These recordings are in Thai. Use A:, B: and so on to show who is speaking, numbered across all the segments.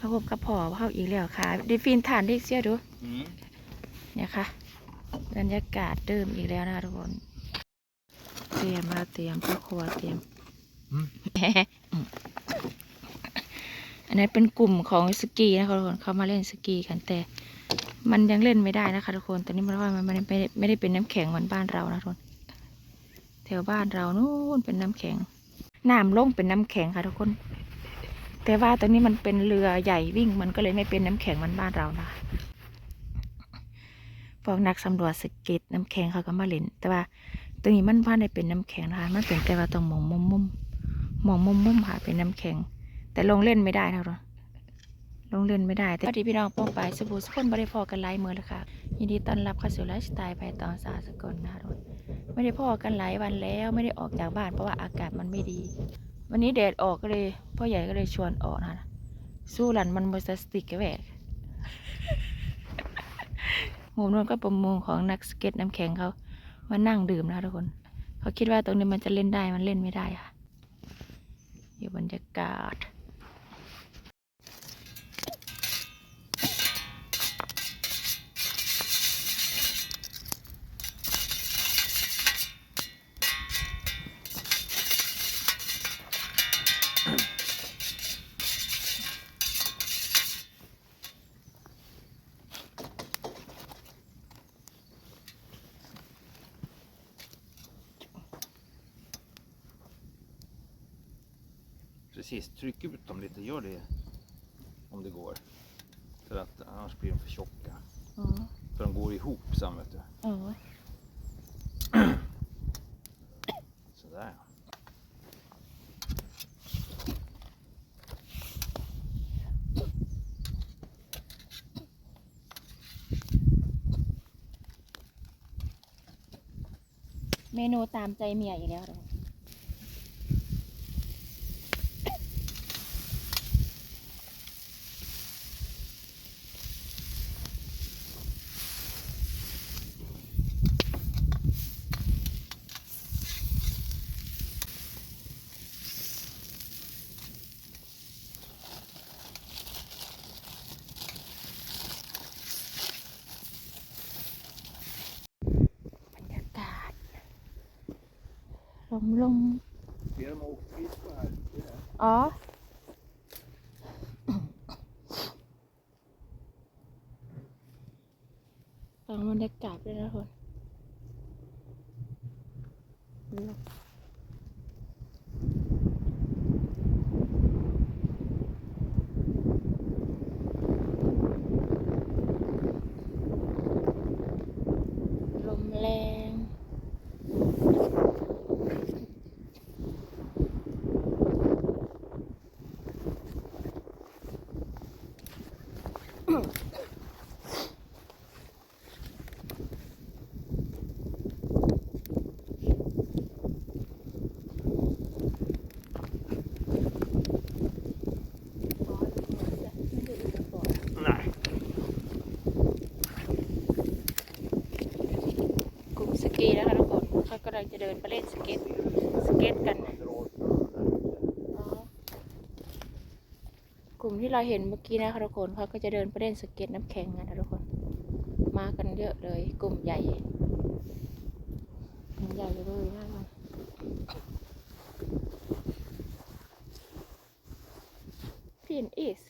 A: มาพบกับพ่อเขาอีกแล้วค่ะดิฟินฐานเรียกเสียดู
B: Mm.
A: เนี่ยค่ะบรรยากาศเดิมอีกแล้วนะคะทุกคน เตรียมมาเตรียมพ่อครัวเตรียม
B: อืม
A: อันนี้เป็นกลุ่มของสกีนะคะทุกคนเขามาเล่นสกีกันแต่ มันยังเล่นไม่ได้นะคะทุกคนตอนนี้มันว่ามันไม่ได้ไม่ได้เป็นน้ำแข็งเหมือนบ้านเรานะทุกคนแถวบ้านเรานู่นเป็นน้ำแข็งน้ำลงเป็นน้ำแข็งค่ะทุกคน แต่ว่าตอนนี้มันเป็นเรือใหญ่วิ่งมันก็เลยไม่เป็นน้ำแข็งมือนบ้านเรานะพวกนักสำรวจสเก็ตน้ำแข็งเขาก็มาเล่น แต่ว่าตรงนี้มันพ่าได้เป็นน้ำแข็งนะคะมันเป็นแต่ว่าตรงมองมุมมุมมองมุมมุมค่ะเป็นน้ำแข็ง แต่ลงเล่นไม่ได้นะทุกคนลงเล่นไม่ได้ แต่ที่พี่น้องป้องไปสบู่สกุลบริพอกันหลายมือแล้วค่ะยินดีต้อนรับเข้าสู่ไลฟ์สไตล์ไปตอนสาสกลนะคะไม่ได้พอกันหลายวันแล้วไม่ได้ออกจากบ้านเพราะว่าอากาศมันไม่ดี วันนี้แดดออกก็เลย พ่อใหญ่ก็เลยชวนออกนะสู้หลันมันบนสติกแหวกหมู่นนก็ประมงของนักสเก็ตน้ำแข็งเขามานั่งดื่มนะคะทุกคน เขาคิดว่าตรงนี้มันจะเล่นได้มันเล่นไม่ได้ค่ะ อยู่บรรยากาศ
B: Precis, tryck ut dem lite, gör det om det går. För att annars blir de för tjocka.
A: อ๋อ
B: För de går ihop sen vet du.
A: อ๋อ
B: Sådär.
A: เมนูตามใจเมียอีกแล้วเหรอ มล
B: ง
A: อ๋อ ฟังบรรยากาศด้วยนะคนลมลมแรง
B: Nej.
A: กลุ่ม สกีนะคะทุกคนเขากำลังจะเดินไปเล่นสเก็ตสเก็ตกัน อ๋อกลุ่ม ที่เราเห็นเมื่อกี้นะคะทุกคนเขาก็จะเดินไปเล่นสเก็ตน้ำแข็งกันนะทุกคน มากันเยอะเลยกลุ่มใหญ่กลุ่มใหญ่เลยนะคะฟินอิส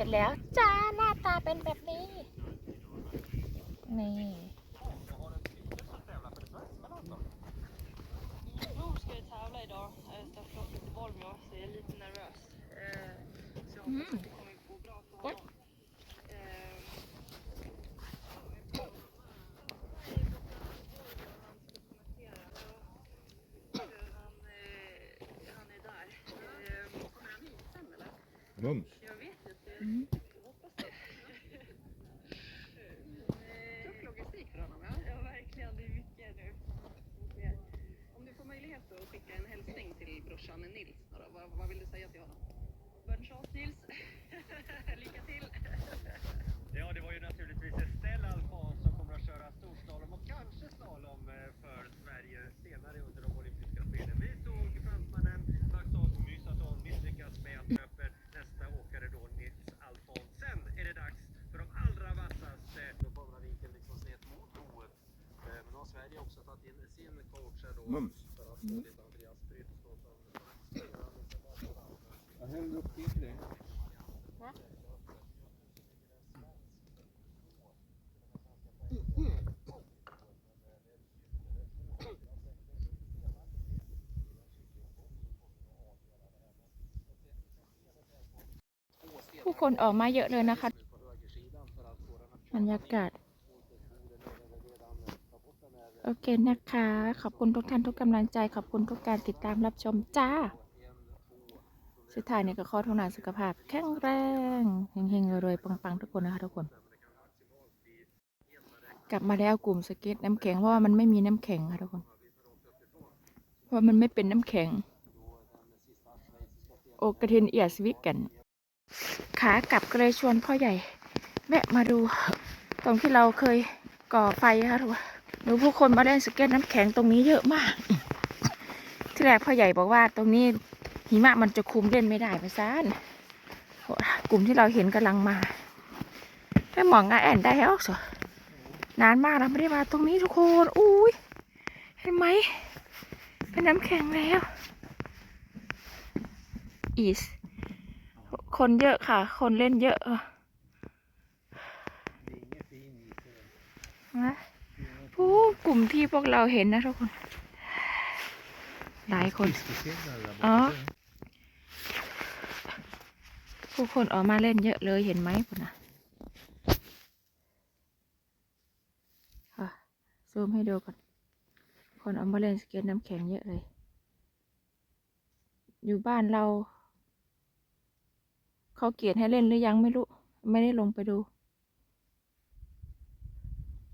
A: ร็จแล้วจ้าหน้าตาเป็นแบบนี้ นี่
B: Mums.
A: Mm.
C: Tuff logistik för honom, ja. Ja, verkligen. Det är mycket nu.
D: Om du får möjlighet att skicka en hälsning till brorsan Nils, då, vad, vad vill du säga till honom?
B: Mums.
A: ผู้คนออกมาเยอะเลยนะคะ บรรยากาศ โอเคนะคะ ขอบคุณทุกท่านทุกกำลังใจ ขอบคุณทุกการติดตามรับชมจ้า สุดท้ายเนี่ยก็ขอทุกนาสุขภาพ แข็งแรงเฮงๆรวยๆปังๆทุกคนนะคะทุกคน กลับมาแล้วกลุ่มสเก็ตน้ำแข็งเพราะว่ามันไม่มีน้ำแข็งค่ะทุกคนเพราะมันไม่เป็นน้ำแข็ง โอกระเทนเอียสวิกกัน ขากลับก็เลยชวนพ่อใหญ่ แวะมาดู ตรงที่เราเคยก่อไฟค่ะทุกคน ดูผู้คนมาเล่นสเก็ตน้ำแข็งตรงนี้เยอะมาก ที่แรกพ่อใหญ่บอกว่าตรงนี้หิมะมันจะคุมเล่นไม่ได้ไปซานกลุ่มที่เราเห็นกำลังมาแม่หมองงาแอนได้แล้วสนานมากเราไม่ได้มาตรงนี้ทุกคนอุ้ยเห็นไหมเป็นน้ำแข็งแล้วอีสคนเยอะค่ะ คนเล่นเยอะนะ กลุ่มที่พวกเราเห็นนะทุกคน หลายคน Ja. ผู้คนออกมาเล่นเยอะเลยเห็นไหมคุณนะค่ะซูมให้ดูก่อน คนออกมาเล่นสเก็ตน้ำแข็งเยอะเลย อยู่บ้านเรา เขาเกลียดให้เล่นหรือยังไม่รู้ ไม่ได้ลงไปดู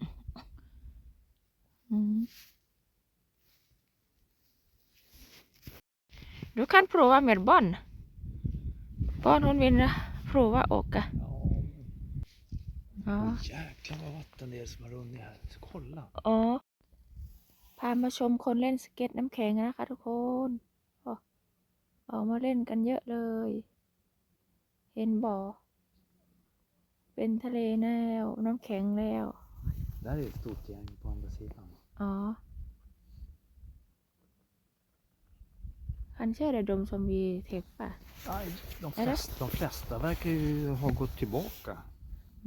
A: อืม Du kan prova med barn. Barn hon vill prova åka. Ja.
E: Jäklar vad vatten det är som har runnit här. Så kolla.
A: อ๋อพามาชมคนเล่นสเก็ตน้ำแข็งนะคะทุกคนโอ้ออกมาเล่นกันเยอะเลย เห็นบ่อ เป็นทะเลแล้วน้ำแข็งแล้ว
E: Där är ett stort gäng på andra sidan.
A: อ๋อ Kanske är det de som vi träffar.
B: Nej, de
A: Är det?
B: flesta, de flesta verkar ju ha gått tillbaka.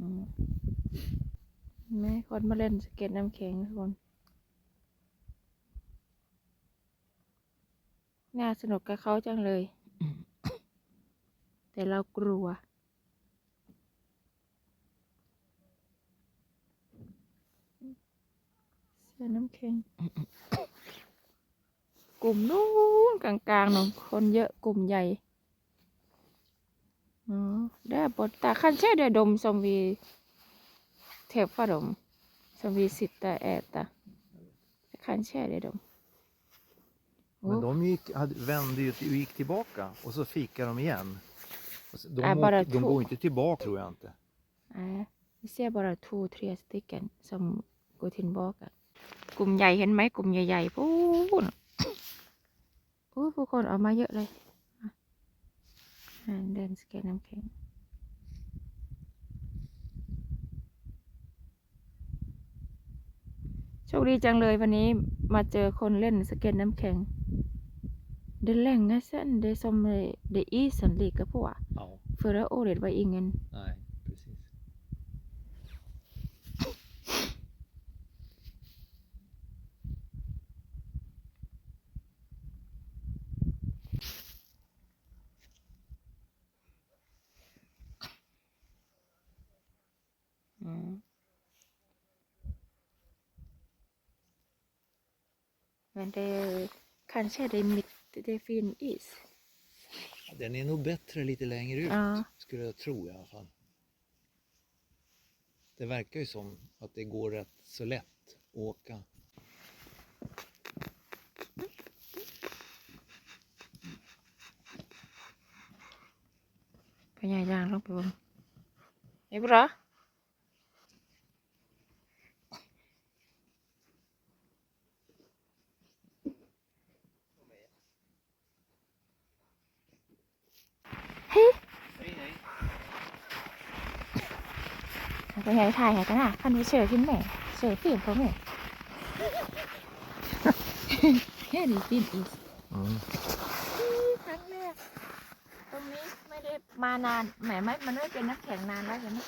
A: อืมเห็นไหมคนมาเล่นสเก็ตน้ำแข็งทุกคนน่าสนุกกับเขาจังเลย แต่เรากลัว เสื้อน้ำแข็ง กลุ่มนู้นกลางๆหนองคนเยอะกลุ่มใหญ่อ๋อได้บทแต่ kanske är det de som vi träffar dem som vi sitter och äter kanske är det de
B: Men
A: Oh.
B: de gick, hade, vände ju och gick tillbaka och så fikar de igen. Och så- De,
A: Är bara
B: åker, de
A: två.
B: går inte tillbaka tror jag inte.
A: Nej, vi ser bara två, tre stycken som går tillbaka กลุ่มใหญ่เห็นไหมกลุ่มใหญ่ๆพูนโอ้ยผู้คนออกมาเยอะเลยอะอ่าเดินสเก็ตน้ำแข็งโชคดีจังเลยวันนี้มาเจอคนเล่นสเก็ตน้ำแข็ง Det är länge sedan det som eh, det isen ligger på.
E: Ja,
A: Förra året var ingen
E: nej, precis.
A: Men det kanske är det mitt det fin is.
F: Den är nog bättre lite längre ut
A: ja.
F: skulle jag tro i alla fall. Det verkar ju som att det går rätt så lätt att åka.
A: Punya jalan lubang. Ibu lah. พญายถ่ายให้กันอะคันนี้เฉยขึ้นแม่เฉยฟิล์มเขาแม่เฮ้ยนี่ฟิล์มอีส
F: Mm.
A: ครั้งแรกตรงนี้ไม่ได้มานานแหมไม่มันไม่เป็นน้ำแข็งนานแล้วใช่ไหม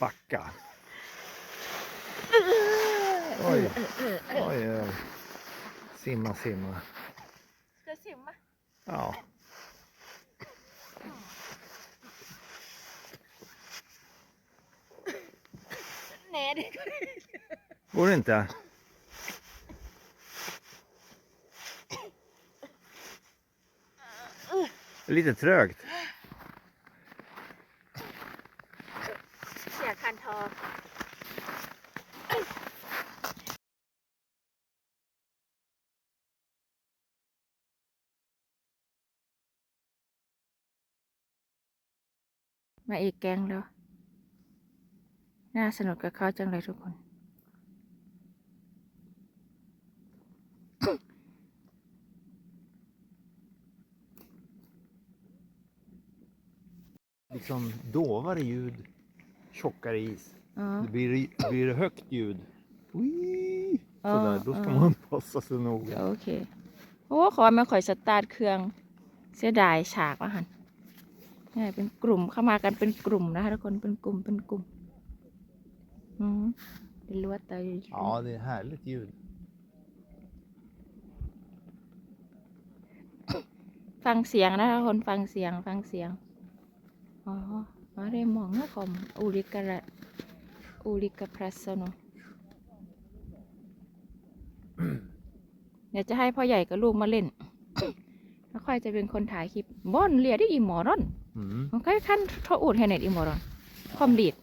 F: Backa. Oj, Simma, simma.
A: จะสิมอะ
F: Ja.
A: แหน่ดิ
F: Går det inte? Lite trögt.
A: เสียคันทอ มาอีกแก๊งแล้ว น่าสนุกกับเขาจังเลยทุกคน
F: Liksom dovare ljud, tjockare is.
A: อ๋อ
F: Det blir, blir det högt ljud. Wii!
A: Ja,
F: Sådär, då ska
A: ja.
F: man passa sig noga.
A: โอเค โอ้ขอไม่ข่อยสตาร์ทเครื่อง เสียดายฉากว่าหัน นี่เป็นกลุ่มเข้ามากันเป็นกลุ่มนะคะทุกคนเป็นกลุ่มเป็นกลุ่มอืมเป็นลวดตาอยู่
F: Ja, det är härligt ljud.
A: ฟังเสียงนะคะคนฟังเสียงฟังเสียงอ๋อมาได้มองนะคอมอูริกะระอูริกะพรัสโนเดี๋ยวจะให้พ่อใหญ่กับลูกมาเล่น แล้วค่อยจะเป็นคนถ่ายคลิปบอนเรียได้อีหมอรอน มันก็ขั้นทออูดเฮนเนตอีหมอรอนคอมดีด